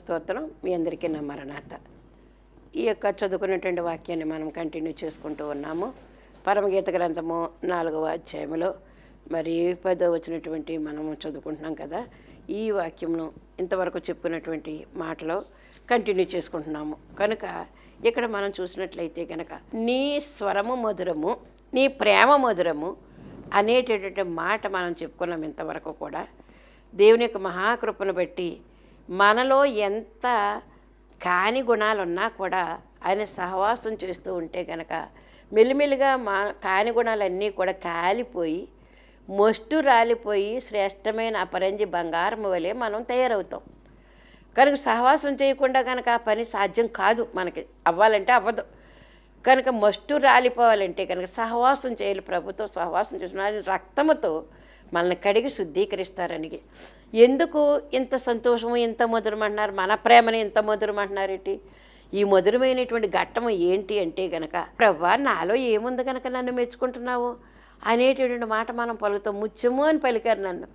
స్తోత్రం మీ అందరికీ నా మరణాత. ఈ యొక్క చదువుకున్నటువంటి వాక్యాన్ని మనం కంటిన్యూ చేసుకుంటూ ఉన్నాము. పరమగీత గ్రంథము నాలుగవ అధ్యాయములో. మరి పదో వచ్చినటువంటి మనము చదువుకుంటున్నాం కదా ఈ వాక్యంను ఇంతవరకు చెప్పుకున్నటువంటి మాటలో కంటిన్యూ చేసుకుంటున్నాము. కనుక ఇక్కడ మనం చూసినట్లయితే కనుక నీ స్వరము మధురము నీ ప్రేమ మధురము అనేటటువంటి మాట మనం చెప్పుకున్నాం ఇంతవరకు కూడా. దేవుని యొక్క మహాకృపను బట్టి మనలో ఎంత కాని గుణాలున్నా కూడా ఆయన సహవాసం చేస్తూ ఉంటే కనుక మెల్లిమెల్లిగా మా కాని గుణాలన్నీ కూడా కాలిపోయి మొస్టు రాలిపోయి శ్రేష్టమైన అపరంజి బంగారం వలె మనం తయారవుతాం. కనుక సహవాసం చేయకుండా కనుక ఆ పని సాధ్యం కాదు మనకి. అవ్వాలంటే అవ్వదు. కనుక మస్టు రాలిపోవాలంటే కనుక సహవాసం చేయాలి. ప్రభుత్వం సహవాసం చేసిన రక్తముతో మనల్ని కడిగి శుద్ధీకరిస్తారని. ఎందుకు ఇంత సంతోషము ఇంత మధురం అంటున్నారు? మన ప్రేమని ఇంత మధురం అంటున్నారు ఏంటి? ఈ మధురమైనటువంటి ఘట్టము ఏంటి అంటే గనక ప్రభా నాలో ఏముంది కనుక నన్ను మెచ్చుకుంటున్నావు? అనేటటువంటి మాట మనం పలుకుతాం. ముత్యము అని పలికారు నన్ను.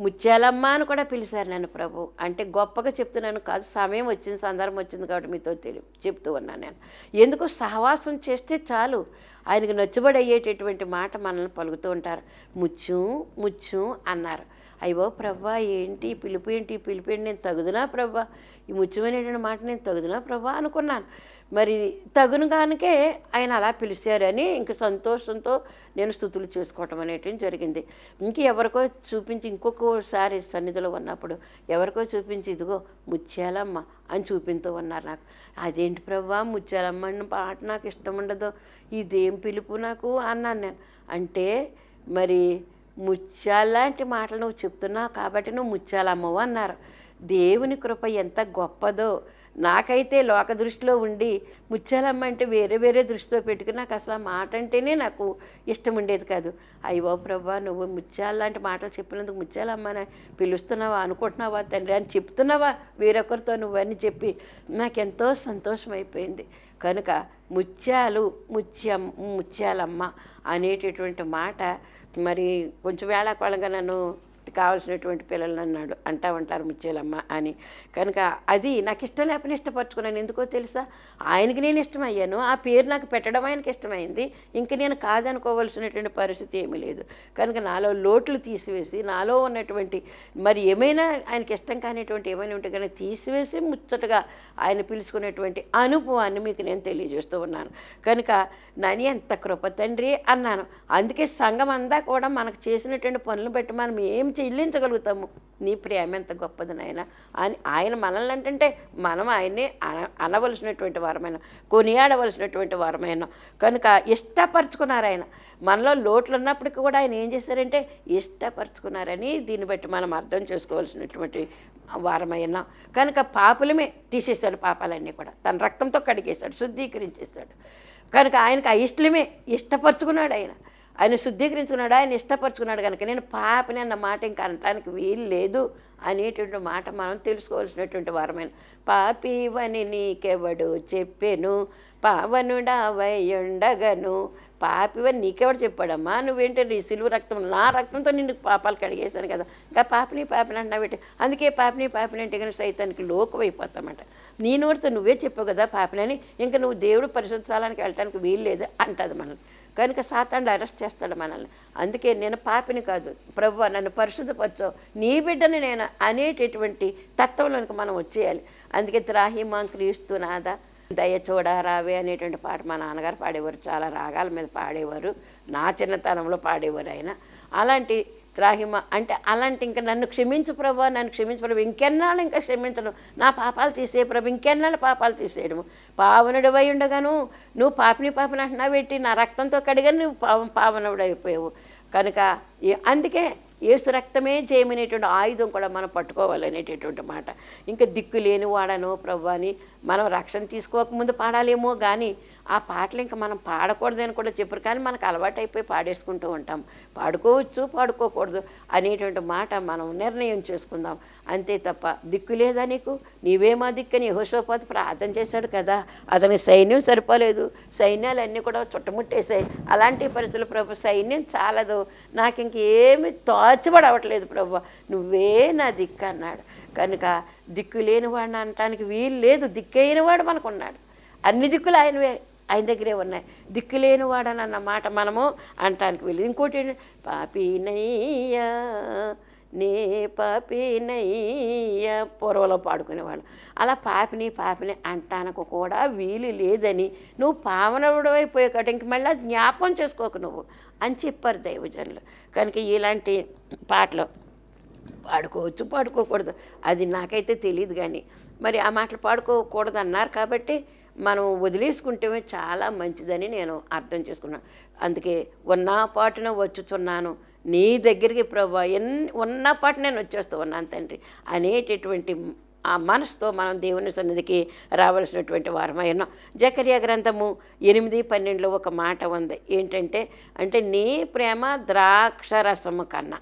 ముత్యాలమ్మ అని కూడా పిలిచారు నన్ను ప్రభు. అంటే గొప్పగా చెప్తున్నాను కాదు సమయం వచ్చింది సందర్భం వచ్చింది కాబట్టి మీతో తెలి చెప్తూ ఉన్నాను నేను. ఎందుకు సహవాసం చేస్తే చాలు? ఆయనకు నచ్చుబడి అయ్యేటటువంటి మాట మనల్ని పలుకుతూ ఉంటారు. ముచ్చు ముచ్చు అన్నారు. అయ్యో ప్రభా ఏంటి పిలుపు ఏంటి? పిలుపు ఏంటి? నేను తగుదునా ప్రభా? ఈ ముత్యమైనటువంటి మాట నేను తగుదునా ప్రభా? అనుకున్నాను. మరి తగును కానుకే ఆయన అలా పిలిచారని ఇంక సంతోషంతో నేను స్థుతులు చేసుకోవటం అనేటివి జరిగింది. ఇంక ఎవరికో చూపించి ఇంకొకసారి సన్నిధిలో ఉన్నప్పుడు ఎవరికో చూపించి ఇదిగో ముత్యాలమ్మ అని చూపింతూ ఉన్నారు నాకు. అదేంటి ప్రభా ముత్యాలమ్మ అన్న పాట నాకు ఇష్టం ఉండదు. ఇదేం పిలుపు నాకు అన్నాను నేను. అంటే మరి ముత్యాలాంటి మాటలు నువ్వు చెప్తున్నావు కాబట్టి నువ్వు ముత్యాలమ్మవు అన్నారు. దేవుని కృప ఎంత గొప్పదో నాకైతే లోక దృష్టిలో ఉండి ముత్యాలమ్మ అంటే వేరే వేరే దృష్టితో పెట్టుకుని నాకు అసలు ఆ మాట అంటేనే నాకు ఇష్టం ఉండేది కాదు. అయ్యో ప్రభా నువ్వు ముత్యాల లాంటి మాటలు చెప్పినందుకు ముత్యాలమ్మని పిలుస్తున్నావా అనుకుంటున్నావా తండ్రి అని చెప్తున్నావా? వేరొకరితో నువ్వని చెప్పి నాకెంతో సంతోషం అయిపోయింది. కనుక ముత్యాలు ముత్యం ముత్యాలమ్మ అనేటటువంటి మాట మరి కొంచెం వేళాకోళంగా నన్ను కావాల్సినటువంటి పిల్లలు అన్నాడు. అంటా ఉంటారు ముచ్చేలమ్మ అని. కనుక అది నాకు ఇష్టం లేపని ఇష్టపరచుకున్నాను ఎందుకో తెలుసా? ఆయనకి నేను ఇష్టమయ్యాను. ఆ పేరు నాకు పెట్టడం ఆయనకి ఇష్టమైంది. ఇంక నేను కాదనుకోవాల్సినటువంటి పరిస్థితి ఏమీ లేదు. కనుక నాలో లోట్లు తీసివేసి నాలో ఉన్నటువంటి మరి ఏమైనా ఆయనకి ఇష్టం కానిటువంటి ఏమైనా ఉంటే కానీ తీసివేసి ముచ్చటగా ఆయన పిలుచుకునేటువంటి అనుభవాన్ని మీకు నేను తెలియజేస్తూ ఉన్నాను. కనుక నని ఎంత కృప తండ్రి అన్నాను. అందుకే సంఘం అంతా కూడా మనకు చేసినటువంటి పనులు బట్టి మనం ఏం చెల్లించగలుగుతాము. నీ ప్రేమ ఎంత గొప్పది నాయన. అని ఆయన మనల్ని అంటే మనం ఆయన్ని అన అనవలసినటువంటి వారమైన కొనియాడవలసినటువంటి వారమైన. కనుక ఇష్టపరచుకున్నారు ఆయన. మనలో లోట్లు ఉన్నప్పటికీ కూడా ఆయన ఏం చేశారంటే ఇష్టపరచుకున్నారని దీన్ని బట్టి మనం అర్థం చేసుకోవాల్సినటువంటి వారమైన. కనుక పాపులమే తీసేశాడు పాపాలన్నీ కూడా. తన రక్తంతో కడిగేశాడు శుద్ధీకరించేశాడు. కనుక ఆయనకు అయిష్టమే ఇష్టపరచుకున్నాడు ఆయన. ఆయన శుద్ధీకరించుకున్నాడు ఆయన ఇష్టపరచుకున్నాడు కనుక నేను పాపని అన్న మాట ఇంకా అనటానికి వీలు లేదు అనేటువంటి మాట మనం తెలుసుకోవాల్సినటువంటి వారమైన పాపివని నీకెవడు చెప్పెను పావనుడావయ్యుండగను పాపివని నీకెవడు చెప్పాడమ్మా? నువ్వేంటే నీ సిలువ రక్తం నా రక్తంతో నిన్ను పాపాలు కడిగేశాను కదా. ఇంకా పాపిని పాపిని అంటున్నావు అందుకే పాపిని పాపిని అంటే కానీ సైతానికి లోకమైపోతామంట నీ నోటితో నువ్వే చెప్పావు కదా పాపినని ఇంకా నువ్వు దేవుడు పరిశుద్ధాలానికి వెళ్ళటానికి వీలు లేదు అంటుంది మనల్ని. కనుక సాతాండు అరెస్ట్ చేస్తాడు మనల్ని. అందుకే నేను పాపిని కాదు ప్రభు నన్ను పరిశుద్ధపరచో. నీ బిడ్డని నేను అనేటటువంటి తత్వంలోనికి మనం వచ్చేయాలి. అందుకే త్రాహిమా క్రీస్తు నాదా దయ చూడారావే అనేటువంటి పాట మా నాన్నగారు పాడేవారు. చాలా రాగాల మీద పాడేవారు. నా చిన్నతనంలో పాడేవారు ఆయన. అలాంటి త్రాహిమ అంటే అలాంటి ఇంకా నన్ను క్షమించు ప్రభు నన్ను క్షమించు ప్రభు ఇంకెన్నాళ్ళు ఇంకా క్షమించడం నా పాపాలు తీసే ప్రభు ఇంకెన్నాళ్ళు పాపాలు తీసేయడము. పావనుడు అయి ఉండగాను నువ్వు పాపిని పాపని అంటున్నా పెట్టి నా రక్తంతో కడిగాను నువ్వు పావ పావనుడు అయిపోయావు. కనుక అందుకే ఏసు రక్తమే చేయమనేటువంటి ఆయుధం కూడా మనం పట్టుకోవాలనేటటువంటి మాట. ఇంకా దిక్కు లేని వాడను ప్రభు అని మనం రక్షణ తీసుకోకముందు పాడాలేమో కానీ ఆ పాటలు ఇంకా మనం పాడకూడదని కూడా చెప్పరు. కానీ మనకు అలవాటు అయిపోయి పాడేసుకుంటూ ఉంటాం. పాడుకోవచ్చు పాడుకోకూడదు అనేటువంటి మాట మనం నిర్ణయం చేసుకుందాం. అంతే తప్ప దిక్కు లేదా నీకు? నీవేమా దిక్కని యహోషోపాతి ప్రార్థన చేశాడు కదా. అతని సైన్యం సరిపోలేదు. సైన్యాలన్నీ కూడా చుట్టముట్టేశాయి. అలాంటి పరిస్థితులు ప్రభు సైన్యం చాలదు. నాకు ఇంకేమి తోచబడవట్లేదు ప్రభు. నువ్వే నా దిక్కు అన్నాడు. కనుక దిక్కు లేని వాడిని అనటానికి వీలు లేదు. దిక్కైన వాడు మనకున్నాడు అన్ని దిక్కులు ఆయనవే. ఆయన దగ్గరే ఉన్నాయి. దిక్కులేని మాట మనము అంటానికి వెళ్ళి ఇంకోటి పాపినయ్య పాపినయ్యా నే పాపినయ్య పూర్వలో పాడుకునేవాడు. అలా పాపిని పాపిని అంటానికి కూడా వీలు లేదని నువ్వు పావనవుడైపోయాక ఇంక మళ్ళీ జ్ఞాపకం చేసుకోకు నువ్వు అని చెప్పారు దైవజనులు. కనుక ఇలాంటి పాటలు పాడుకోవచ్చు పాడుకోకూడదు. అది నాకైతే తెలియదు కానీ. మరి ఆ మాటలు పాడుకోకూడదు అన్నారు కాబట్టి మనం వదిలేసుకుంటే చాలా మంచిదని నేను అర్థం చేసుకున్నాను అందుకే ఉన్న పాటున వచ్చుచున్నాను. నీ దగ్గరికి ప్రభు ఎన్ని ఉన్న పాటు నేను వచ్చేస్తూ ఉన్నాను తండ్రి అనేటటువంటి ఆ మనసుతో మనం దేవుని సన్నిధికి రావాల్సినటువంటి వారమై ఉన్నాం. జకరియా గ్రంథము ఎనిమిది పన్నెండులో ఒక మాట ఉంది. ఏంటంటే అంటే నీ ప్రేమ ద్రాక్షరసము కన్నా.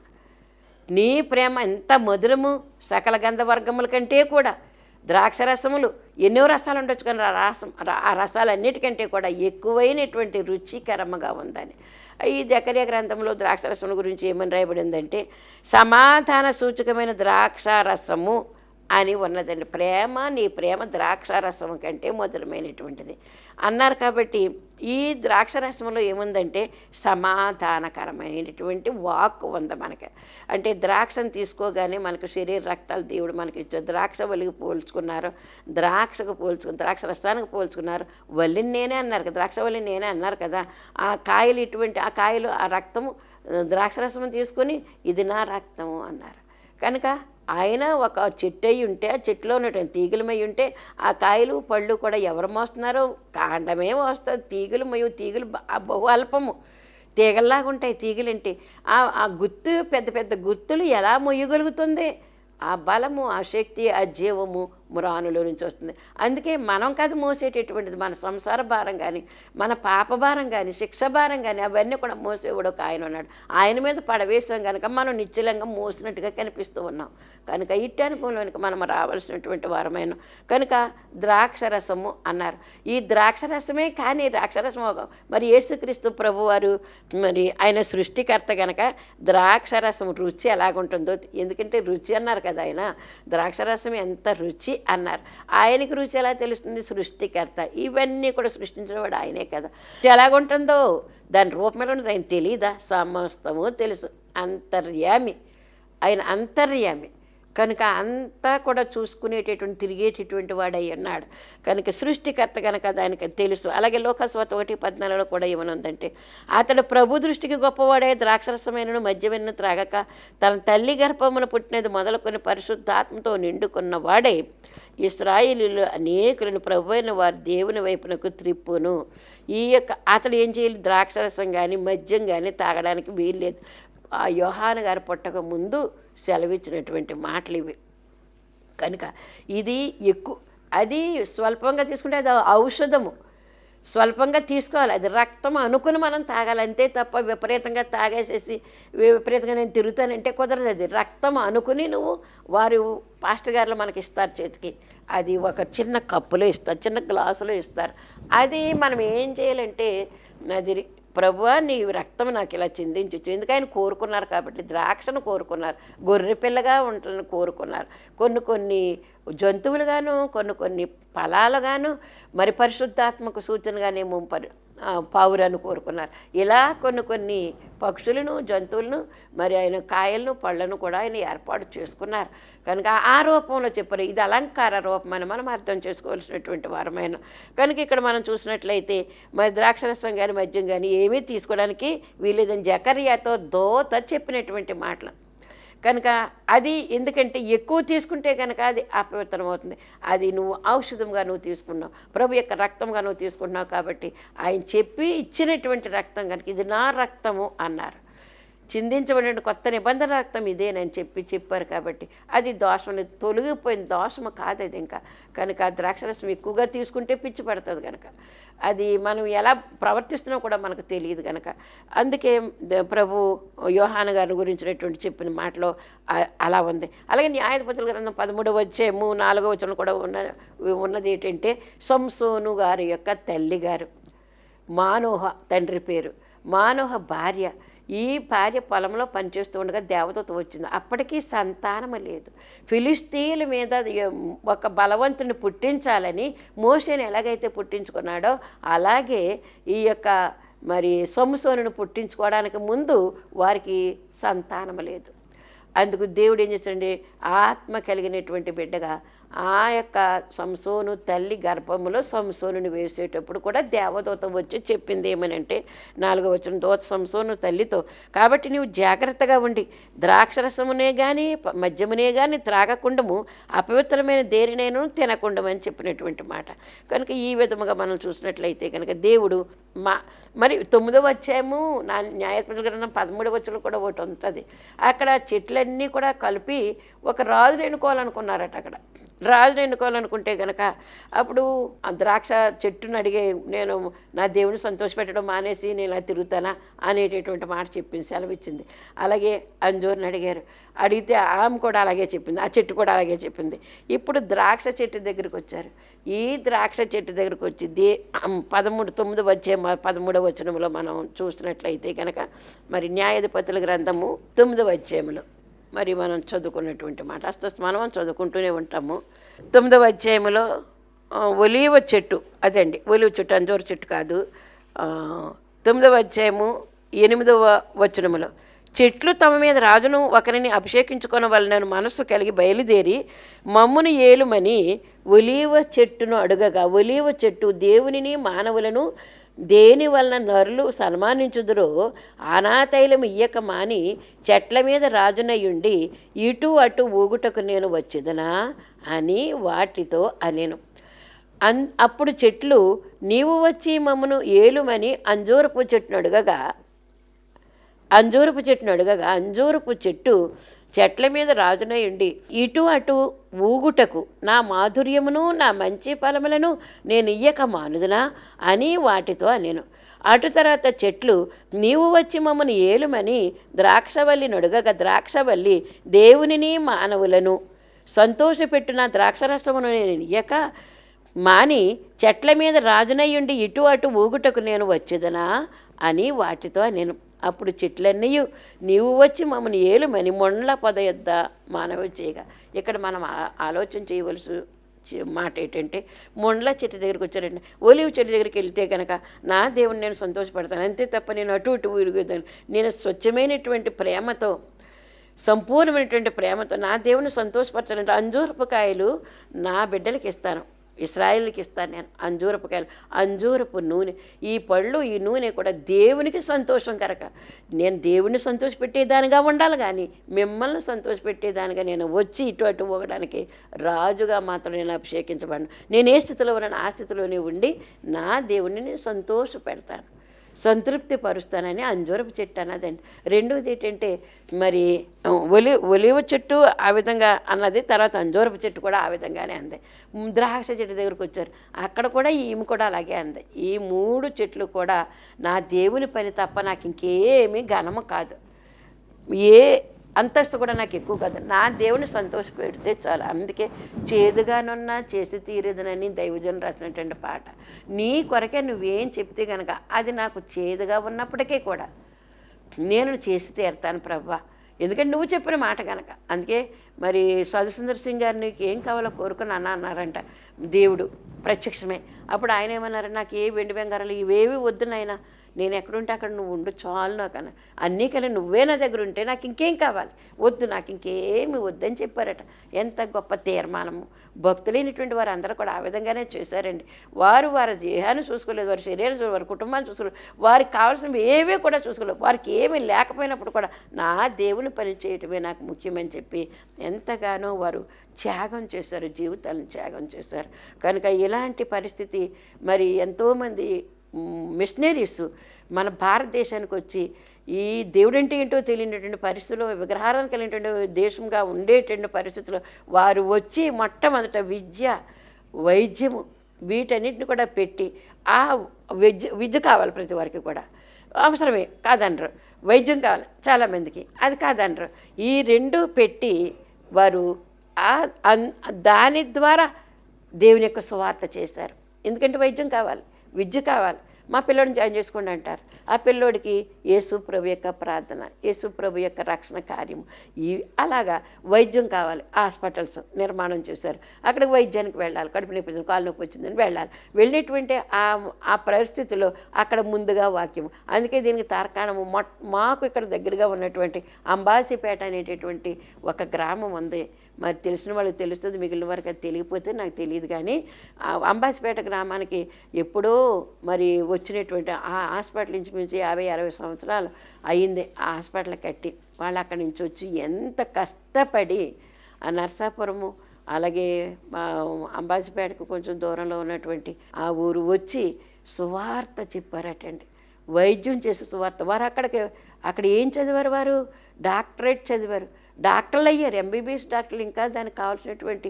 నీ ప్రేమ ఎంత మధురము సకల గంధవర్గముల కంటే కూడా. ద్రాక్ష రసములు ఎన్నో రసాలు ఉండొచ్చు కానీ ఆ రసం ఆ రసాలన్నిటికంటే కూడా ఎక్కువైనటువంటి రుచికరముగా ఉందని. ఈ జకర్య గ్రంథంలో ద్రాక్ష రసం గురించి ఏమని రాయబడిందంటే సమాధాన సూచకమైన ద్రాక్షారసము అని ఉన్నదండి. ప్రేమ నీ ప్రేమ ద్రాక్ష రసం కంటే మధురమైనటువంటిది అన్నారు కాబట్టి ఈ ద్రాక్షరసంలో ఏముందంటే సమాధానకరమైనటువంటి వాక్ ఉంది మనకి. అంటే ద్రాక్షను తీసుకోగానే మనకు శరీర రక్తాలు దేవుడు మనకి ఇచ్చారు ద్రాక్ష వలికి పోల్చుకున్నారు. ద్రాక్షకు పోల్చుకుని ద్రాక్ష రసానికి పోల్చుకున్నారు. వల్లిని నేనే అన్నారు కదా ద్రాక్ష వల్లిని నేనే అన్నారు కదా. ఆ కాయలు ఇటువంటి ఆ కాయలు ఆ రక్తము ద్రాక్షరసం తీసుకొని ఇది నా రక్తము అన్నారు. కనుక ఆయన ఒక చెట్టు అయి ఉంటే ఆ చెట్టులో ఉన్నటువంటి తీగలమై ఉంటే ఆ కాయలు పళ్ళు కూడా ఎవరు మోస్తున్నారో కాండమే మోస్తారు. తీగలు మయ్యు తీగలు బహు అల్పము. తీగల్లాగా ఉంటాయి తీగలేంటి. ఆ ఆ గుత్తు పెద్ద పెద్ద గుర్తులు ఎలా మొయ్యగలుగుతుంది ఆ బలము ఆ శక్తి ఆ జీవము మురానుల నుంచి వస్తుంది. అందుకే మనం కాదు మోసేటటువంటిది మన సంసార భారం కానీ మన పాప భారం కానీ శిక్ష భారం కానీ అవన్నీ కూడా మోసేవాడు ఒక ఆయన ఉన్నాడు. ఆయన మీద పడవేసాం కనుక మనం నిశ్చలంగా మోసినట్టుగా కనిపిస్తూ ఉన్నాం. కనుక ఇట్టి అనుభవంలోనికి మనం రావాల్సినటువంటి వారమైన. కనుక ద్రాక్షరసము అన్నారు. ఈ ద్రాక్షరసమే కానీ ద్రాక్షరసం మరి యేసుక్రీస్తు ప్రభువారు మరి ఆయన సృష్టికర్త కనుక ద్రాక్షరసం రుచి ఎలాగుంటుందో ఎందుకంటే రుచి అన్నారు కదా ఆయన. ద్రాక్షరసం ఎంత రుచి అన్నారు. ఆయనకి రుచి ఎలా తెలుస్తుంది? సృష్టికర్త. ఇవన్నీ కూడా సృష్టించిన వాడు ఆయనే కదా. ఎలాగుంటుందో? దాని రూపంలో ఆయన తెలియదా సమస్తము తెలుసు. అంతర్యామి. ఆయన అంతర్యామి. కనుక అంతా కూడా చూసుకునేటటువంటి తిరిగేటటువంటి వాడై ఉన్నాడు. కనుక సృష్టికర్త కనుక దానికి తెలుసు. అలాగే లోకస్వత ఒకటి పద్నాలుగులో కూడా ఏమనుందంటే అతడు ప్రభు దృష్టికి గొప్పవాడే ద్రాక్షరసమైనను మద్యమైన త్రాగక తన తల్లి గర్భమును పుట్టినది మొదలుకొని పరిశుద్ధాత్మతో నిండుకున్న వాడే ఇస్రాయిలీలు అనేకులను ప్రభు అయిన వారి దేవుని వైపునకు త్రిప్పును. ఈ యొక్క అతడు ఏం చేయాలి? ద్రాక్షరసం కానీ మద్యం కానీ తాగడానికి వీల్లేదు. ఆ యోహాన్ గారు పుట్టక ముందు సెలవిచ్చినటువంటి మాటలు ఇవి కనుక ఇది ఎక్కువ అది స్వల్పంగా తీసుకుంటే అది ఔషధము. స్వల్పంగా తీసుకోవాలి. అది రక్తం అనుకుని మనం తాగాలి. అంతే తప్ప విపరీతంగా తాగేసేసి విపరీతంగా నేను తిరుగుతానంటే కుదరదు. అది రక్తం అనుకుని నువ్వు వారు పాస్టర్ గారులు మనకి ఇస్తారు చేతికి. అది ఒక చిన్న కప్పులో ఇస్తారు. చిన్న గ్లాసులో ఇస్తారు. అది మనం ఏం చేయాలంటే అది ప్రభువా నీ రక్తం నాకు ఇలా చిందించచ్చు ఎందుకు ఆయన కోరుకున్నారు కాబట్టి? ద్రాక్షను కోరుకున్నారు. గొర్రె పిల్లగా ఉంటుందని కోరుకున్నారు. కొన్ని కొన్ని జంతువులుగాను కొన్ని కొన్ని ఫలాలుగాను మరి పరిశుద్ధాత్మక సూచనగానేమో పరి పావురాన్ని కోరుకున్నారు. ఇలా కొన్ని కొన్ని పక్షులను జంతువులను మరి ఆయన కాయలను పళ్ళను కూడా ఆయన ఏర్పాటు చేసుకున్నారు. కనుక ఆ రూపంలో చెప్పారు. ఇది అలంకార రూపం అని మనం అర్థం చేసుకోవాల్సినటువంటి వారమైన. కనుక ఇక్కడ మనం చూసినట్లయితే మరి ద్రాక్షరసం కానీ మద్యం కానీ ఏమీ తీసుకోవడానికి వీలేదని జకర్యాతో దోత చెప్పినటువంటి మాటలు. కనుక అది ఎందుకంటే ఎక్కువ తీసుకుంటే కనుక అది అపవిత్రం అవుతుంది అది నువ్వు ఔషధంగా నువ్వు తీసుకున్నావు. ప్రభు యొక్క రక్తంగా నువ్వు తీసుకుంటున్నావు కాబట్టి ఆయన చెప్పి ఇచ్చినటువంటి రక్తం కనుక ఇది నా రక్తము అన్నారు. చిందించబడిన కొత్త నిబంధన రక్తం ఇదేనని చెప్పి చెప్పారు కాబట్టి అది దోషం తొలగిపోయిన దోషము కాదు అది ఇంకా. కనుక ద్రాక్షరసం ఎక్కువగా తీసుకుంటే పిచ్చి పడుతుంది కనుక అది మనం ఎలా ప్రవర్తిస్తున్నాం కూడా మనకు తెలియదు కనుక అందుకే ద- ప్రభు యోహాన గారి గురించినటువంటి చెప్పిన మాటలో అలా ఉంది. అలాగే న్యాయపతుల గ్రంథం పదమూడవ వచ్చేము నాలుగవ వచ్చిన కూడా ఉన్న ఉన్నది ఏంటంటే సంసోను గారి యొక్క తల్లి గారు. మానోహ తండ్రి పేరు. మానోహ భార్య. ఈ భార్య పొలంలో పనిచేస్తూ ఉండగా దేవదూత వచ్చింది. అప్పటికీ సంతానము లేదు. ఫిలిస్తీన్ల మీద ఒక బలవంతుని పుట్టించాలని మోషేని ఎలాగైతే పుట్టించుకున్నాడో అలాగే ఈ యొక్క మరి సొమ్ముసోనును పుట్టించుకోవడానికి ముందు వారికి సంతానం లేదు. అందుకు దేవుడు ఏం చేసండి ఆత్మ కలిగినటువంటి బిడ్డగా ఆ యొక్క సంసోను తల్లి గర్భములో సంసోనుని వేసేటప్పుడు కూడా దేవదూత వచ్చి చెప్పింది ఏమనంటే నాలుగో వచ్చిన దూత సంసోను తల్లితో కాబట్టి నీవు జాగ్రత్తగా ఉండి ద్రాక్షరసమునే కానీ మద్యమునే కానీ త్రాగకుండము అపవిత్రమైన దేనినైనా తినకుండమని చెప్పినటువంటి మాట. కనుక ఈ విధముగా మనం చూసినట్లయితే కనుక దేవుడు మా మరి తొమ్మిదవ వచ్చాము నా న్యాయపతి గ్రంథం పదమూడవ వచ్చులు కూడా ఒకటి ఉంటుంది. అక్కడ చెట్లన్నీ కూడా కలిపి ఒక రాజు ఎన్నుకోవాలనుకున్నారట అక్కడ. రాజును ఎన్నుకోవాలనుకుంటే కనుక అప్పుడు ఆ ద్రాక్ష చెట్టును అడిగే నేను నా దేవుని సంతోషపెట్టడం మానేసి నేను ఇలా తిరుగుతానా అనేటటువంటి మాట చెప్పింది సెలవిచ్చింది. అలాగే అంజోర్ని అడిగారు. అడిగితే ఆమె కూడా అలాగే చెప్పింది ఆ చెట్టు కూడా అలాగే చెప్పింది. ఇప్పుడు ద్రాక్ష చెట్టు దగ్గరికి వచ్చారు. ఈ ద్రాక్ష చెట్టు దగ్గరికి వచ్చి దే పదమూడు తొమ్మిది వచ్చే పదమూడవ వచనంలో మనం చూసినట్లయితే కనుక మరి న్యాయాధిపతుల గ్రంథము తొమ్మిది వచ్చేములు మరి మనం చదువుకున్నటువంటి మాట. అస్త మనం చదువుకుంటూనే ఉంటాము. తొమ్మిదవ అధ్యాయంలో ఒలీవ చెట్టు. అదండి ఒలివ చెట్టు అంజోరు చెట్టు కాదు. తొమ్మిదవ అధ్యాయము ఎనిమిదవ వచనములో చెట్లు తమ మీద రాజును ఒకరిని అభిషేకించుకున్న వలన మనస్సు కలిగి బయలుదేరి మమ్మును ఏలుమని ఒలీవ చెట్టును అడుగగా ఒలీవ చెట్టు దేవునిని మానవులను దేని వలన నరులు సన్మానించుదురో అనాతైలం ఇయ్యక మాని చెట్ల మీద రాజునయ్యుండి ఇటు అటు ఊగుటకు నేను వచ్చేదనా అని వాటితో అనేను. అన్ అప్పుడు చెట్లు నీవు వచ్చి మమ్మను ఏలుమని అంజూరపు చెట్టును అడగగా అంజూరపు చెట్టును అడగగా అంజూరపు చెట్టు చెట్ల మీద రాజునై ఉండి ఇటు అటు ఊగుటకు నా మాధుర్యమును నా మంచి ఫలములను నేను ఇయ్యక మానుదునా అని వాటితో నేను అటు తర్వాత చెట్లు నీవు వచ్చి మమ్మను ఏలుమని ద్రాక్షవల్లి నొడగగా ద్రాక్షవల్లి దేవునిని మానవులను. సంతోషపెట్టిన ద్రాక్షరసమును నేను ఇయ్యక మాని చెట్ల మీద రాజునయ్యుండి ఇటు అటు ఊగుటకు నేను వచ్చేదనా? అని వాటితో నేను అప్పుడు చెట్లన్నీ నీవు వచ్చి మమ్మల్ని ఏలు మణిమొండ్ల పొదయొద్ద మానవ చేయగా. ఇక్కడ మనం ఆ- ఆలోచన చేయవలసి మాట ఏంటంటే మొండ్ల చెట్టు దగ్గరికి వచ్చారండి ఒలివ్ చెట్టు దగ్గరికి వెళ్తే కనుక నా దేవుని నేను సంతోషపడతాను అంతే తప్ప నేను అటు ఇటు ఊరుగుతాను నేను స్వచ్ఛమైనటువంటి ప్రేమతో సంపూర్ణమైనటువంటి ప్రేమతో నా దేవుని సంతోషపరచాలంటే అంజూరపు కాయలు నా బిడ్డలకి ఇస్తాను. ఇస్రాయిల్కి ఇస్తాను నేను అంజూరపు కాయలు అంజూరపు నూనె. ఈ పళ్ళు ఈ నూనె కూడా దేవునికి సంతోషం కనుక నేను దేవుని సంతోషపెట్టేదానిగా ఉండాలి కానీ మిమ్మల్ని సంతోషపెట్టేదానిగా నేను వచ్చి ఇటు అటు పోగడానికి రాజుగా మాత్రం నేను అభిషేకించబడను నేను ఏ స్థితిలో ఉన్నాను ఆ స్థితిలోనే ఉండి నా దేవుని నేను సంతోష పెడతాను సంతృప్తి పరుస్తానని అంజూరపు చెట్టు అన్నదండి. రెండోది ఏంటంటే మరి ఒలి ఒలివ చెట్టు ఆ విధంగా అన్నది తర్వాత అంజూరపు చెట్టు కూడా ఆ విధంగానే అంది. ద్రాక్ష చెట్టు దగ్గరకు వచ్చారు. అక్కడ కూడా ఈమె కూడా అలాగే అంది. ఈ మూడు చెట్లు కూడా నా దేవుని పని తప్ప నాకు ఇంకేమీ ఘనము కాదు. ఏ అంతస్తు కూడా నాకు ఎక్కువ కాదు. నా దేవుని సంతోష పెడితే చాలు. అందుకే చేదుగానున్నా చేసి తీరేదనని దైవజనం రాసినటువంటి పాట. నీ కొరకే నువ్వేం చెప్తే కనుక అది నాకు చేదుగా ఉన్నప్పటికీ కూడా నేను చేసి తీరుతాను ప్రభా. ఎందుకంటే నువ్వు చెప్పిన మాట కనుక అందుకే మరి సదుసుందర్ సింగ్ గారు నీకు ఏం కావాలో కోరుకుని అన్న అన్నారంట దేవుడు ప్రత్యక్షమే. అప్పుడు ఆయన ఏమన్నారు నాకు ఏ వెండి బంగారాలు ఇవేవి వద్దునైనా నేను ఎక్కడుంటే అక్కడ నువ్వు ఉండు చాలు నాకు అన్న. అన్నీ కలిసి నువ్వే నా దగ్గర ఉంటే నాకు ఇంకేం కావాలి? వద్దు నాకు ఇంకేమి వద్దని చెప్పారట. ఎంత గొప్ప తీర్మానము. భక్తులైనటువంటి వారు అందరూ కూడా ఆ విధంగానే చేశారండి. వారు వారి దేహాన్ని చూసుకోలేదు వారి శరీరం వారి కుటుంబాన్ని చూసుకోలేదు. వారికి కావాల్సినవి ఏవీ కూడా చూసుకోలేదు. వారికి ఏమీ లేకపోయినప్పుడు కూడా నా దేవుని పని చేయటమే నాకు ముఖ్యమని చెప్పి ఎంతగానో వారు త్యాగం చేశారు జీవితాలను త్యాగం చేశారు. కనుక ఇలాంటి పరిస్థితి మరి ఎంతోమంది మిషనరీస్ మన భారతదేశానికి వచ్చి ఈ దేవుడంటే ఏంటో తెలియనటువంటి పరిస్థితుల్లో విగ్రహాలను కలిగినటువంటి దేశంగా ఉండేటువంటి పరిస్థితుల్లో వారు వచ్చి మొట్టమొదట విద్య వైద్యము వీటన్నిటిని కూడా పెట్టి ఆ విద్య విద్య కావాలి ప్రతి వారికి కూడా. అవసరమే కాదనరు. వైద్యం కావాలి చాలామందికి అది కాదనరు. ఈ రెండు పెట్టి వారు అన్- దాని ద్వారా దేవుని యొక్క సువార్త చేశారు. ఎందుకంటే వైద్యం కావాలి. విద్య కావాలి. మా పిల్లోడిని జాయిన్ చేసుకోండి అంటారు. ఆ పిల్లోడికి యేసు ప్రభు యొక్క ప్రార్థన యేసు ప్రభు యొక్క రక్షణ కార్యం ఈ అలాగా వైద్యం కావాలి. హాస్పిటల్స్ నిర్మాణం చేశారు. అక్కడికి వైద్యానికి వెళ్ళాలి. కడుపు నొప్పి కాలు నొప్పి వచ్చిందని వెళ్ళాలి. వెళ్ళేటువంటి ఆ ఆ పరిస్థితిలో అక్కడ ముందుగా వాక్యం అందుకే దీనికి తార్కాణము మొ మాకు ఇక్కడ దగ్గరగా ఉన్నటువంటి అంబాసిపేట అనేటటువంటి ఒక గ్రామం ఉంది. మరి తెలిసిన వాళ్ళకి తెలుస్తుంది మిగిలిన వరకు అది తెలియకపోతే నాకు తెలియదు కానీ ఆ అంబాసిపేట గ్రామానికి ఎప్పుడో మరి వచ్చినటువంటి ఆ హాస్పిటల్ నుంచి మించి యాభై అరవై సంవత్సరాలు అయింది ఆ హాస్పిటల్ కట్టి. వాళ్ళు అక్కడి నుంచి వచ్చి ఎంత కష్టపడి ఆ నర్సాపురము అలాగే మా అంబాజీపేటకు కొంచెం దూరంలో ఉన్నటువంటి ఆ ఊరు వచ్చి సువార్త చెప్పారటండి. వైద్యం చేసే సువార్త. వారు అక్కడికి అక్కడ ఏం చదివారు వారు? డాక్టరేట్ చదివారు. డాక్టర్లు అయ్యారు ఎంబీబీఎస్ డాక్టర్లు ఇంకా దానికి కావాల్సినటువంటి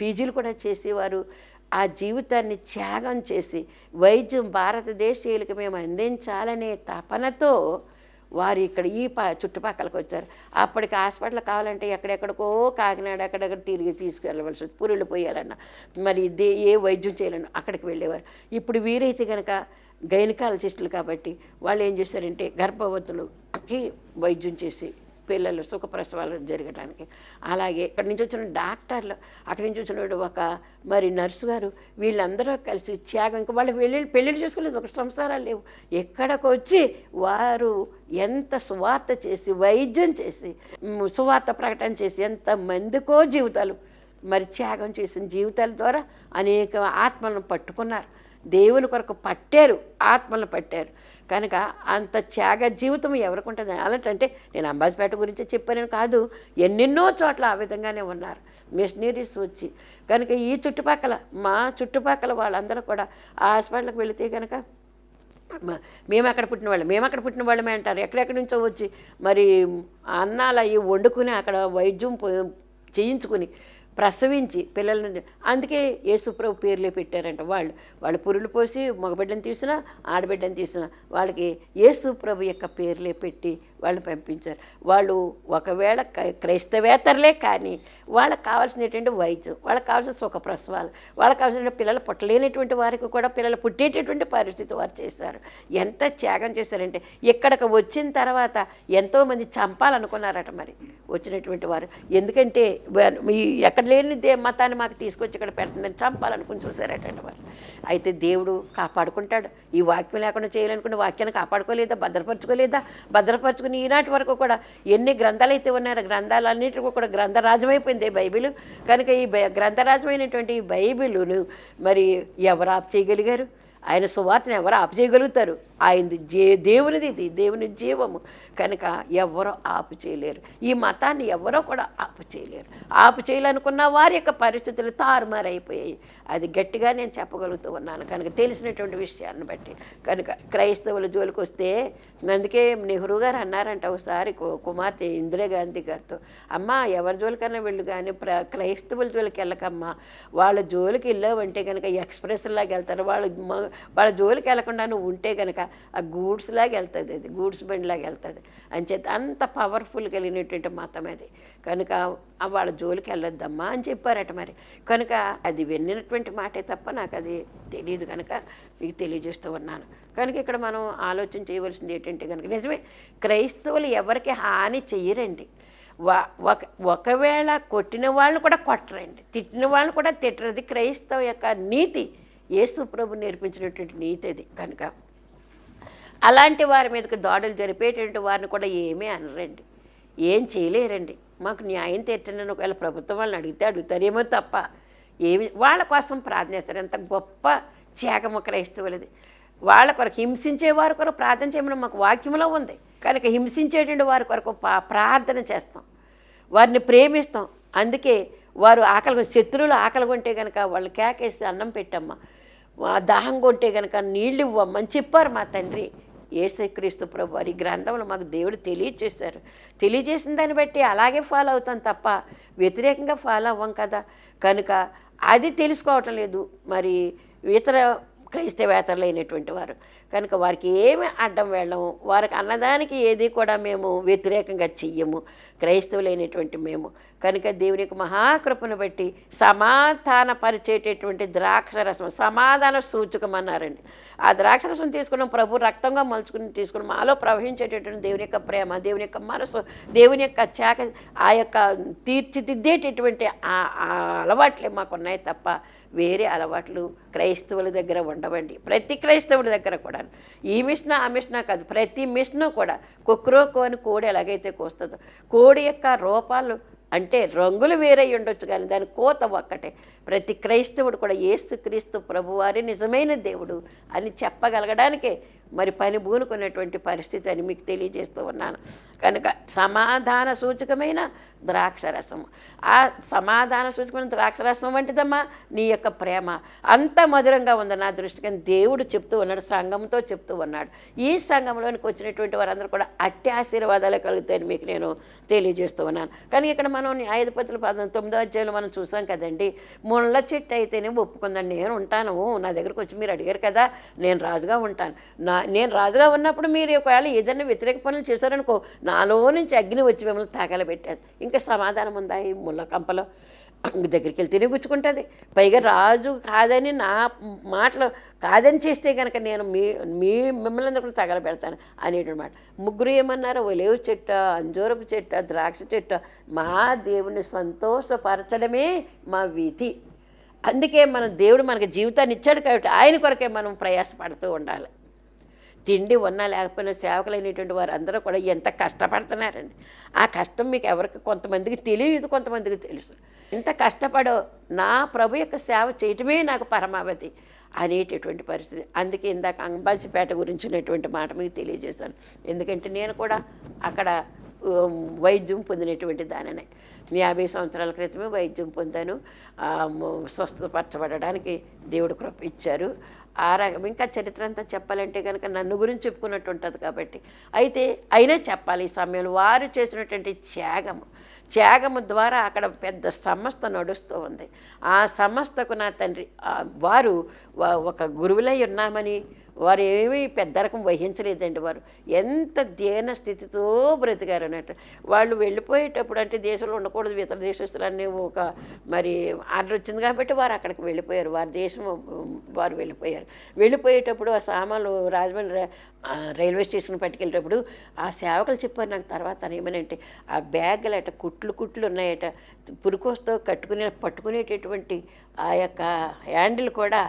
పీజీలు కూడా చేసేవారు. ఆ జీవితాన్ని త్యాగం చేసి వైద్యం భారతదేశీయులకు మేము అందించాలనే తపనతో వారు ఇక్కడ ఈ ప చుట్టుపక్కలకు వచ్చారు. అప్పటికి హాస్పిటల్ కావాలంటే ఎక్కడెక్కడికో కాకినాడ ఎక్కడెక్కడ తిరిగి తీసుకెళ్ళవలసి వచ్చి పురుళ్ళు పోయాలన్న మరి దే ఏ వైద్యం చేయాలన్న అక్కడికి వెళ్ళేవారు. ఇప్పుడు వీరైతే కనుక గైనకాలజిస్టులు కాబట్టి వాళ్ళు ఏం చేశారంటే గర్భవతులకి వైద్యం చేసి పిల్లలు సుఖప్రసవాలు జరగడానికి అలాగే ఇక్కడి నుంచి వచ్చిన డాక్టర్లు అక్కడి నుంచి వచ్చిన ఒక మరి నర్సు గారు వీళ్ళందరూ కలిసి త్యాగం ఇంకా వాళ్ళు పెళ్ళి పెళ్ళిళ్ళు చేసుకోలేదు ఒక సంసారాలు లేవు. ఎక్కడికి వచ్చి వారు ఎంత సువార్త చేసి వైద్యం చేసి సువార్త ప్రకటన చేసి ఎంత మందికో జీవితాలు మరి త్యాగం చేసిన జీవితాల ద్వారా అనేక ఆత్మలను పట్టుకున్నారు. దేవుని కొరకు పట్టారు ఆత్మలను పట్టారు. కనుక అంత త్యాగ జీవితం ఎవరికి ఉంటుంది అలాంటంటే నేను అంబాజీపేట గురించి చెప్పానని కాదు ఎన్నెన్నో చోట్ల ఆ విధంగానే ఉన్నారు. మిషనరీస్ వచ్చి కనుక ఈ చుట్టుపక్కల మా చుట్టుపక్కల వాళ్ళందరూ కూడా ఆ హాస్పిటల్కి వెళితే కనుక మేము అక్కడ పుట్టిన వాళ్ళు. మేము అక్కడ పుట్టిన వాళ్ళమే అంటారు. ఎక్కడెక్కడి నుంచో వచ్చి మరి అన్నాలు అవి వండుకుని అక్కడ వైద్యం చేయించుకుని ప్రసవించి పిల్లలని అందుకే యేసుప్రభు పేర్లే పెట్టారంట. వాళ్ళు వాళ్ళు పురులు పోసి మగబిడ్డను తీసినా ఆడబిడ్డను తీసినా వాళ్ళకి యేసుప్రభు యొక్క పేర్లే పెట్టి వాళ్ళని పంపించారు. వాళ్ళు ఒకవేళ క్రై- క్రైస్తవేతరులే కానీ వాళ్ళకి కావాల్సినటువంటి వైద్యం వాళ్ళకి కావాల్సిన సుఖప్రసవాలు వాళ్ళకి కావాల్సిన పిల్లలు పుట్టలేనటువంటి వారికి కూడా పిల్లలు పుట్టేటటువంటి పరిస్థితి వారు చేశారు. ఎంత త్యాగం చేశారంటే ఇక్కడికి వచ్చిన తర్వాత ఎంతోమంది చంపాలనుకున్నారట మరి వచ్చినటువంటి వారు. ఎందుకంటే ఎక్కడ లేని దే మతాన్ని మాకు తీసుకొచ్చి ఇక్కడ పెడుతుందని చంపాలనుకుని చూశారట వారు. అయితే దేవుడు కాపాడుకుంటాడు. ఈ వాక్యం లేకుండా చేయాలనుకున్న వాక్యాన్ని కాపాడుకోలేదా భద్రపరచుకోలేదా? భద్రపరచుకుని ఈనాటి వరకు కూడా ఎన్ని గ్రంథాలు అయితే ఉన్నారో గ్రంథాలన్నింటికి కూడా గ్రంథరాజమైపోయింది ఈ బైబిల్. కనుక ఈ బై- గ్రంథరాజమైనటువంటి ఈ బైబిలును మరి ఎవరు ఆపు చేయగలిగారు? ఆయన సువార్తను ఎవరు ఆపు చేయగలుగుతారు? ఆయనది జే దేవునిది ఇది దేవుని జీవము. కనుక ఎవరో ఆపు చేయలేరు. ఈ మతాన్ని ఎవరో కూడా ఆపు చేయలేరు. ఆపు చేయాలనుకున్న వారి యొక్క పరిస్థితులు తారుమారైపోయాయి. అది గట్టిగా నేను చెప్పగలుగుతూ ఉన్నాను. కనుక తెలిసినటువంటి విషయాన్ని బట్టి. కనుక క్రైస్తవుల జోలికి వస్తే అందుకే నెహ్రూ గారు అన్నారంట ఒకసారి కు- కుమార్తె ఇందిరాగాంధీ గారితో అమ్మ ఎవరి జోలికైనా వెళ్ళు కానీ ప్ర క్రైస్తవుల జోలికి వెళ్ళకమ్మా. వాళ్ళ జోలికి వెళ్ళావంటే కనుక ఎక్స్ప్రెస్ లాగా వెళ్తారు వాళ్ళ వాళ్ళ జోలికి వెళ్ళకుండా నువ్వు ఉంటే కనుక ఆ గూడ్స్ లాగా వెళ్తుంది అది గూడ్స్ బండిలాగా వెళ్తుంది వెళ్తుంది. అంచేత అంత పవర్ఫుల్ కలిగినటువంటి మతం అది. కనుక వాళ్ళ జోలికి వెళ్ళొద్దమ్మా అని చెప్పారట మరి. కనుక అది విన్నటువంటి మాటే తప్ప నాకు అది తెలియదు కనుక మీకు తెలియజేస్తూ ఉన్నాను. కనుక ఇక్కడ మనం ఆలోచన చేయవలసింది ఏంటంటే కనుక నిజమే క్రైస్తవులు ఎవరికి హాని చెయ్యరండి. వా- ఒక ఒకవేళ కొట్టిన వాళ్ళు కూడా కొట్టరండి. తిట్టిన వాళ్ళు కూడా తిట్టరది క్రైస్తవ యొక్క నీతి. యేసు ప్రభు నేర్పించినటువంటి నీతి అది. కనుక అలాంటి వారి మీదకి దాడులు జరిపేటువంటి వారిని కూడా ఏమీ అనరండి. ఏం చేయలేరండి. మాకు న్యాయం తీర్చండి ఒకవేళ ప్రభుత్వం వాళ్ళని అడిగితే అడుగుతారేమో తప్ప ఏమి వాళ్ళ కోసం ప్రార్థన చేస్తారు. ఎంత గొప్ప చేకమ క్రైస్తవులది. వాళ్ళ కొరకు హింసించే వారి కొరకు ప్రార్థన చేయమని మాకు వాక్యంలో ఉంది. కనుక హింసించేటువంటి వారి కొరకు ప్రార్థన చేస్తాం. వారిని ప్రేమిస్తాం. అందుకే వారు ఆకలి శత్రువులు ఆకలి కొంటే కనుక వాళ్ళు కేకేసి అన్నం పెట్టమ్మా. దాహం కొంటే కనుక నీళ్ళు ఇవ్వమ్మని చెప్పారు మా తండ్రి. ఏసుక్రీస్తు ప్రభు వారి గ్రంథంలో మాకు దేవుడు తెలియచేశారు. తెలియజేసిన దాన్ని బట్టి అలాగే ఫాలో అవుతాం తప్ప వ్యతిరేకంగా ఫాలో అవ్వం కదా. కనుక అది తెలుసుకోవటం లేదు. మరి ఇతర క్రైస్తవేతరులు అయినటువంటి వారు. కనుక వారికి ఏమి అడ్డం వెళ్ళము వారికి అన్నదానికి ఏది కూడా మేము వ్యతిరేకంగా చెయ్యము క్రైస్తవులైనటువంటి మేము. కనుక దేవుని యొక్క మహాకృపను బట్టి సమాధానపరిచేటటువంటి ద్రాక్షరసం సమాధాన సూచకం అన్నారండి. ఆ ద్రాక్షరసం తీసుకున్న ప్రభు రక్తంగా మలుచుకుని తీసుకుని మాలో ప్రవహించేటటువంటి దేవుని యొక్క ప్రేమ దేవుని యొక్క మనసు దేవుని యొక్క చాక ఆ యొక్క తీర్చిదిద్దేటటువంటి ఆ అలవాట్లే మాకు ఉన్నాయి తప్ప వేరే అలవాట్లు క్రైస్తవుల దగ్గర ఉండవండి. ప్రతి క్రైస్తవుడి దగ్గర కూడా. ఈ మిషన్ ఆ మిషన్ కాదు. ప్రతి మిషను కూడా. కుక్రోకో అని కోడి ఎలాగైతే కోస్తుందో. కోడి యొక్క రూపాలు అంటే రంగులు వేరే ఉండొచ్చు కానీ దాని కోత ఒక్కటే. ప్రతి క్రైస్తవుడు కూడా ఏసుక్రీస్తు ప్రభువారి నిజమైన దేవుడు అని చెప్పగలగడానికే మరి పని బూనుకున్నటువంటి పరిస్థితి అని మీకు తెలియజేస్తూ ఉన్నాను. కనుక సమాధాన సూచకమైన ద్రాక్షరసం ఆ సమాధాన సూచకమైన ద్రాక్షరసం వంటిదమ్మా నీ యొక్క ప్రేమ. అంత మధురంగా ఉంది నా దృష్టికి దేవుడు చెప్తూ ఉన్నాడు సంఘంతో చెప్తూ ఉన్నాడు. ఈ సంఘంలోనికి వచ్చినటువంటి వారందరూ కూడా అట్టి ఆశీర్వాదాలు కలుగుతాయని మీకు నేను తెలియజేస్తూ ఉన్నాను. కానీ ఇక్కడ మనం న్యాయాధిపతుల పదం తొమ్మిదో అధ్యాయంలో మనం చూసాం కదండి ముళ్ళ చెట్టు అయితేనే ఒప్పుకుందండి. నేను ఉంటాను నా దగ్గరకు వచ్చి మీరు అడిగారు కదా నేను రాజుగా ఉంటాను. నా నేను రాజుగా ఉన్నప్పుడు మీరు ఒకవేళ ఏదైనా వ్యతిరేక పనులు చేశారనుకో నాలో నుంచి అగ్ని వచ్చి మిమ్మల్ని తాకలు పెట్టారు ఇంకా సమాధానం ఉందా ఈ ముళ్ళ కంపలో? దగ్గరికి వెళ్ళి తిరిగి గుచ్చుకుంటుంది పైగా రాజు కాదని నా మాటలు కాదని చేస్తే కనుక నేను మీ మీ మిమ్మల్ని అందరూ కూడా తగలబెడతాను అనేటమాట ముగ్గురు ఏమన్నారు ఒలేవు చెట్ట అంజూరపు చెట్ట ద్రాక్ష చెట్ట మా దేవుని సంతోషపరచడమే మా విధి. అందుకే మన దేవుడు మనకి జీవితాన్ని ఇచ్చాడు కాబట్టి ఆయన కొరకే మనం ప్రయాసపడుతూ ఉండాలి. తిండి ఉన్నా లేకపోయినా సేవకులైనటువంటి వారు అందరూ కూడా ఎంత కష్టపడుతున్నారండి. ఆ కష్టం మీకు ఎవరికి కొంతమందికి తెలియదు కొంతమందికి తెలుసు. ఎంత కష్టపడో నా ప్రభు యొక్క సేవ చేయటమే నాకు పరమావధి అనేటటువంటి పరిస్థితి. అందుకే ఇందాక అంబాసిపేట గురించినటువంటి మాట మీకు తెలియజేశాను. ఎందుకంటే నేను కూడా అక్కడ వైద్యం పొందినటువంటి దానినే. యాభై సంవత్సరాల క్రితమే వైద్యం పొందాను. స్వస్థపరచబడడానికి దేవుడు కృప ఇచ్చారు. ఆ రకం ఇంకా చరిత్ర అంతా చెప్పాలంటే కనుక నన్ను గురించి చెప్పుకున్నట్టు ఉంటుంది కాబట్టి. అయితే అయినా చెప్పాలి ఈ సమయంలో. వారు చేసినటువంటి త్యాగము త్యాగము ద్వారా అక్కడ పెద్ద సంస్థ నడుస్తూ ఉంది. ఆ సంస్థకు నా తండ్రి వారు ఒక గురువులై ఉన్నామని వారు ఏమీ పెద్ద రకం వహించలేదండి వారు. ఎంత దీన స్థితితో బ్రతికారు అన్నట్టు. వాళ్ళు వెళ్ళిపోయేటప్పుడు అంటే దేశంలో ఉండకూడదు ఇతర దేశస్తులన్నీ ఒక మరి ఆర్డర్ వచ్చింది కాబట్టి వారు అక్కడికి వెళ్ళిపోయారు. వారి దేశం వారు వెళ్ళిపోయారు. వెళ్ళిపోయేటప్పుడు ఆ సామాన్లు రాజమండ్రి రైల్వే స్టేషన్ పట్టుకెళ్ళేటప్పుడు ఆ సేవకులు చెప్పారు నాకు తర్వాత ఏమనంటే ఆ బ్యాగులు అట కుట్లు కుట్లు ఉన్నాయట. పురుకోస్తో కట్టుకునే పట్టుకునేటటువంటి ఆ యొక్క హ్యాండిల్ కూడా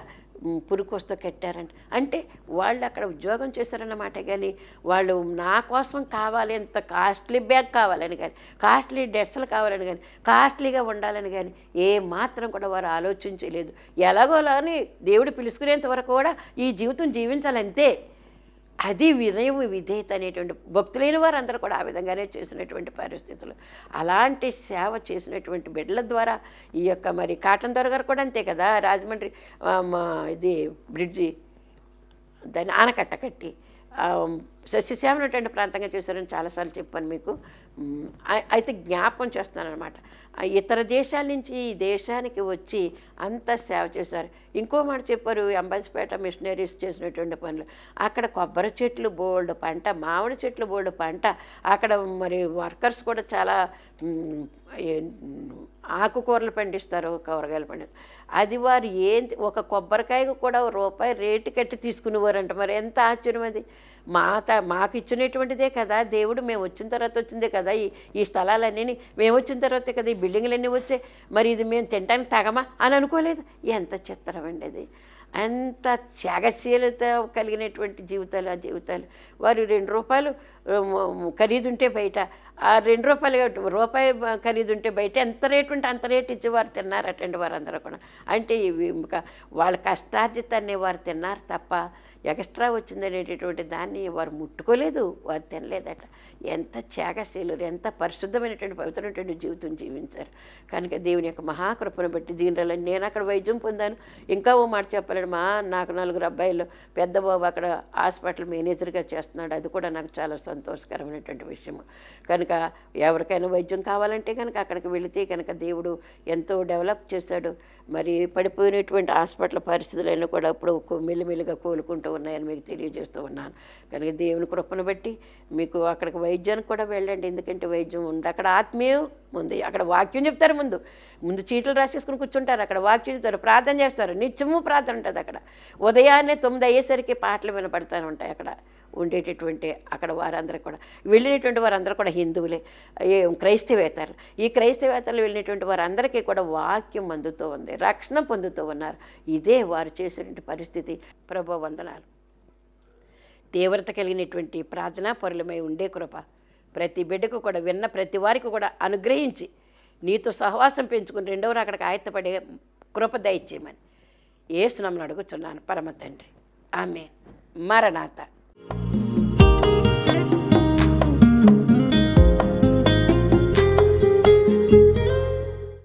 పురుకోస్తో కట్టారంట. అంటే వాళ్ళు అక్కడ ఉద్యోగం చేశారన్నమాట కానీ వాళ్ళు నా కోసం కావాలి ఎంత కాస్ట్లీ బ్యాగ్ కావాలని కానీ కాస్ట్లీ డ్రెస్సులు కావాలని కానీ కాస్ట్లీగా ఉండాలని కానీ ఏ మాత్రం కూడా వారు ఆలోచించలేదు. ఎలాగోలా అని దేవుడు పిలుచుకునేంత వరకు కూడా ఈ జీవితం జీవించాలంతే. అది వినయం విధేయత అనేటువంటి భక్తులైన వారందరూ కూడా ఆ విధంగానే చేసినటువంటి పరిస్థితులు. అలాంటి సేవ చేసినటువంటి బిడ్డల ద్వారా ఈ యొక్క మరి కాటన్ దొర గారు కూడా అంతే కదా రాజమండ్రి మా ఇది బ్రిడ్జి దాన్ని ఆనకట్ట కట్టి సస్యశ్యామలటువంటి ప్రాంతంగా చేశారని చాలాసార్లు చెప్పాను మీకు. అయితే జ్ఞాపకం చేస్తానమాట ఇతర దేశాల నుంచి ఈ దేశానికి వచ్చి అంత సేవ చేశారు. ఇంకో మాట చెప్పారు అంబాజీపేట మిషనరీస్ చేసినటువంటి పనులు. అక్కడ కొబ్బరి చెట్లు బోల్డ్ పంట మామిడి చెట్లు బోల్డ్ పంట. అక్కడ మరి వర్కర్స్ కూడా చాలా ఆకుకూరలు పండిస్తారు కూరగాయలు పండిస్తారు. అది వారు ఏం ఒక కొబ్బరికాయకు కూడా రూపాయి రేటు కట్టి తీసుకునేవారంట. మరి ఎంత ఆశ్చర్యం అది. మా త మాకు ఇచ్చినటువంటిదే కదా. దేవుడు మేము వచ్చిన తర్వాత వచ్చిందే కదా. ఈ ఈ స్థలాలన్నీ మేము వచ్చిన తర్వాతే కదా. ఈ బిల్డింగ్లన్నీ వచ్చాయి. మరి ఇది మేము తినడానికి తగమా? అని అనుకోలేదు. ఎంత చిత్రం అండి అది. అంత త్యాగశీలత కలిగినటువంటి జీవితాలు ఆ జీవితాలు. వారు రెండు రూపాయలు ఖరీదు ఖరీదుంటే బయట. ఆ రెండు రూపాయలు రూపాయి ఖరీదుంటే బయట. ఎంత రేటు ఉంటే అంత రేటు ఇచ్చి వారు తిన్నారటండి వారందరూ కూడా. అంటే ఇవి వాళ్ళ కష్టార్జితాన్ని వారు తిన్నారు తప్ప ఎక్స్ట్రా వచ్చిందనేటటువంటి దాన్ని వారు ముట్టుకోలేదు వారు తినలేదట. ఎంత త్యాగశీలురు ఎంత పరిశుద్ధమైనటువంటి పవిత్రమైనటువంటి జీవితం జీవించారు. కనుక దేవుని యొక్క మహాకృపను బట్టి దీనిలో నేను అక్కడ వైద్యం పొందాను. ఇంకా ఓ మాట చెప్పాలండి మా నాకు నలుగురు అబ్బాయిలు పెద్ద బాబు అక్కడ హాస్పిటల్ మేనేజర్గా చేస్తున్నాడు. అది కూడా నాకు చాలా సంతోషకరమైనటువంటి విషయం కనుక ఎవరికైనా వైద్యం కావాలంటే కనుక అక్కడికి వెళితే కనుక దేవుడు ఎంతో డెవలప్ చేశాడు. మరి పడిపోయినటువంటి హాస్పిటల్ పరిస్థితులైనా కూడా ఇప్పుడు మెల్లిమెల్లిగా కోలుకుంటూ ఉన్నాయని మీకు తెలియజేస్తూ ఉన్నాను. కనుక దేవుని కృపను బట్టి మీకు అక్కడికి వైద్యానికి కూడా వెళ్ళండి. ఎందుకంటే వైద్యం ఉంది. అక్కడ ఆత్మీయం ఉంది. అక్కడ వాక్యం చెప్తారు ముందు. ముందు చీట్లు రాసేసుకుని కూర్చుంటారు. అక్కడ వాక్యం చెప్తారు. ప్రార్థన చేస్తారు. నిత్యము ప్రార్థన ఉంటుంది అక్కడ. ఉదయాన్నే తొమ్మిది అయ్యేసరికి పాటలు వినపడతానే ఉంటాయి అక్కడ. ఉండేటటువంటి అక్కడ వారందరూ కూడా. వెళ్ళినటువంటి వారందరూ కూడా హిందువులే. క్రైస్తవేతరులు ఈ క్రైస్తవేతరులు వెళ్ళినటువంటి వారందరికీ కూడా వాక్యం అందుతూ ఉంది. రక్షణ పొందుతూ ఉన్నారు. ఇదే వారు చేసినటువంటి పరిస్థితి. ప్రభు వందనాలు. తీవ్రత కలిగినటువంటి ప్రార్థనా పరులమై ఉండే కృప. ప్రతి బిడ్డకు కూడా విన్న ప్రతి వారికి కూడా అనుగ్రహించి నీతో సహవాసం పెంచుకుని రెండవ అక్కడికి ఆయత్తపడే కృప దయచేయమని. ఏసునమ్మని అడుగుతున్నాను పరమ తండ్రి. ఆమె మరణాత.